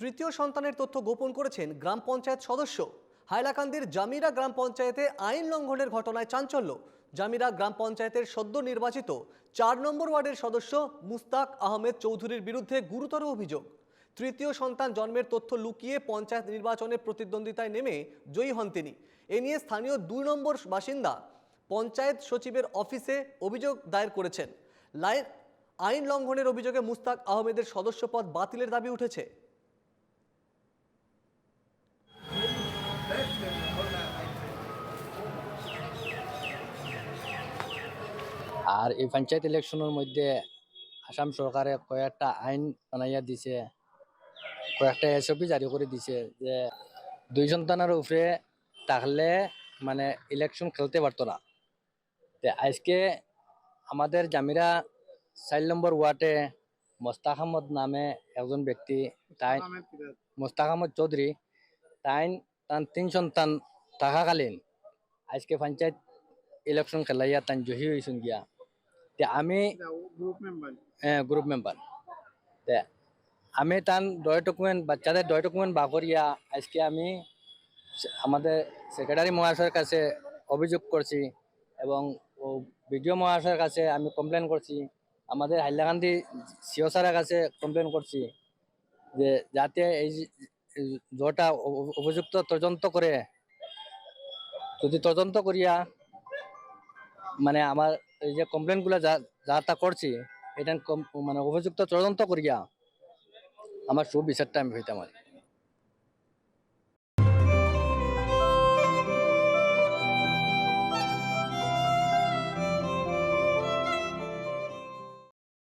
তৃতীয় সন্তানের তথ্য গোপন করেছেন গ্রাম পঞ্চায়েত সদস্য। হাইলাকান্দির জামিরা গ্রাম পঞ্চায়েতে আইন লঙ্ঘনের ঘটনায় চাঞ্চল্য। জামিরা গ্রাম পঞ্চায়েতের সদ্য নির্বাচিত চার নম্বর ওয়ার্ডের সদস্য মুস্তাক আহমেদ চৌধুরীর বিরুদ্ধে গুরুতর অভিযোগ। তৃতীয় সন্তান জন্মের তথ্য লুকিয়ে পঞ্চায়েত নির্বাচনে প্রতিদ্বন্দ্বিতায় নেমে জয়ী হন তিনি। এ নিয়ে স্থানীয় দুই নম্বর বাসিন্দা পঞ্চায়েত সচিবের অফিসে অভিযোগ দায়ের করেছেন। লাইন আইন লঙ্ঘনের অভিযোগে মুস্তাক আহমেদের সদস্যপদ বাতিলের দাবি উঠেছে। আর এই পঞ্চায়েত ইলেকশনের মধ্যে আসাম সরকারে কয়েকটা আইন বানাইয়া দিছে, কয়েকটা এসওপি জারি করে দিছে যে দুই সন্তানের উপরে থাকলে মানে ইলেকশন খেলতে পারতো না। তে আজকে আমাদের জামিরা চার নম্বর ওয়ার্ডে মোস্তাক আহমদ নামে একজন ব্যক্তি, তাই মোস্তাক আহমদ চৌধুরী, তাই তার তিন সন্তান থাকাকালীন আজকে পঞ্চায়েত ইলেকশন খেলাইয়া তান জহি হয়েছেন গিয়া। তে আমি গ্রুপ মেম্বার গ্রুপ মেম্বার তে আমি তান দয় ডকুমেন্ট বাচ্চাদের দয় ডকুমেন্ট বা করিয়া আজকে আমি আমাদের সেক্রেটারি মহাশয়ের কাছে অভিযোগ করছি এবং ও বিডিও মহাশয়ের কাছে আমি কমপ্লেন করছি। আমাদের হাইলাকান্দি সিও স্যারের কাছে কমপ্লেন করছি যে যাতে এই জটা উপযুক্ত তদন্ত করে যদি তদন্ত করিয়া মানে আমার এই যে কমপ্লেনগুলো যা যা তা করছি, এটা মানে অভিযুক্ত তদন্ত করিয়া আমার সুবিচারটা আমি হইতাম আর।